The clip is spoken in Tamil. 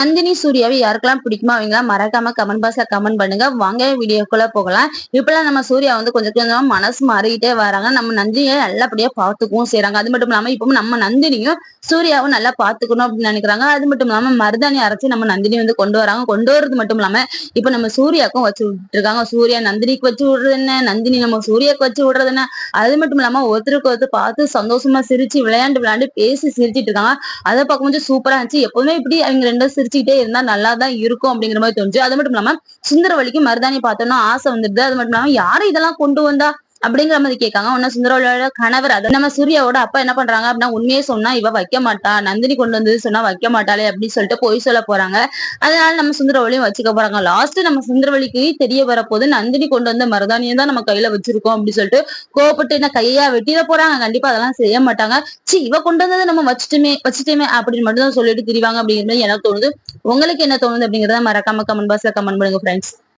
நந்தினி சூர்யாவை யாருக்கெல்லாம் பிடிக்குமோ அவங்களாம் மறக்காம கமெண்ட் பாக்ஸ்ல கமெண்ட் பண்ணுங்க. வாங்க வீடியோக்குள்ள போகலாம். இப்பெல்லாம் நம்ம சூர்யா வந்து கொஞ்சம் கொஞ்சமா மனசு மாறிக்கிட்டே வராங்க. நம்ம நந்தினியை நல்லபடியா பார்த்துக்கவும் செய்றாங்க. அது மட்டும் இல்லாம இப்போ நம்ம நந்தினியும் சூர்யாவும் நல்லா பாத்துக்கணும் அப்படின்னு நினைக்கிறாங்க. அது மட்டும் இல்லாம மருதாணி அரைச்சு நம்ம நந்தினி வந்து கொண்டு வராங்க. கொண்டு வரது மட்டும் இல்லாம இப்ப நம்ம சூர்யாக்கும் வச்சு விட்டு இருக்காங்க சூர்யா நந்தினிக்கு வச்சு விடுறது என்ன? நந்தினி நம்ம சூர்யாக்கு வச்சு விடுறது என்ன? அது மட்டும் இல்லாம ஒருத்தருக்கு ஒருத்தர் பார்த்து சந்தோஷமா சிரிச்சு விளையாண்டு விளையாண்டு பேசி சிரிச்சிட்டு இருக்காங்க. அதை பார்க்கும்போது சூப்பரா இருந்துச்சு. எப்பவுமே இப்படி அவங்க ரெண்டும் சிரிச்சுக்கிட்டே இருந்தா நல்லா தான் இருக்கும் அப்படிங்கிற மாதிரி தோணுச்சு. அது மட்டும் இல்லாம சுந்தரவழிக்கு மருதாணி பார்த்தோம்னா ஆசை வந்துடுது. அது மட்டும் இல்லாம யாரு இதெல்லாம் கொண்டு வந்தா அப்படிங்கிற மாதிரி கேட்காங்க. உன்ன சுந்தரோட கணவர் அது நம்ம சூர்யாவோட அப்பா என்ன பண்றாங்க அப்படின்னா உண்மையே சொன்னா இவ வைக்க மாட்டா நந்தினி கொண்டு வந்தது சொன்னா வைக்க மாட்டாளே அப்படின்னு சொல்லிட்டு பொய் சொல்ல போறாங்க. அதனால நம்ம சுந்தரவழியும் வச்சுக்க போறாங்க. லாஸ்ட் நம்ம சுந்தரவழிக்கு தெரிய வரப்போது நந்தினி கொண்டு வந்த மருதாணியை தான் நம்ம கையில வச்சிருக்கோம் அப்படின்னு சொல்லிட்டு கோபப்பட்டு என்ன கையா வெட்டிட போறாங்க. கண்டிப்பா அதெல்லாம் செய்ய மாட்டாங்க. சி இவ கொண்டு வந்ததை நம்ம வச்சுட்டுமே வச்சுட்டுமே அப்படின்னு மட்டும் தான் சொல்லிட்டு திரிவாங்க அப்படிங்கிறது எனக்கு தோணுது. உங்களுக்கு என்ன தோணுது அப்படிங்கறத மறக்காம கமெண்ட் பாக்ஸ்ல கமெண்ட் பண்ணுங்க ஃப்ரெண்ட்ஸ்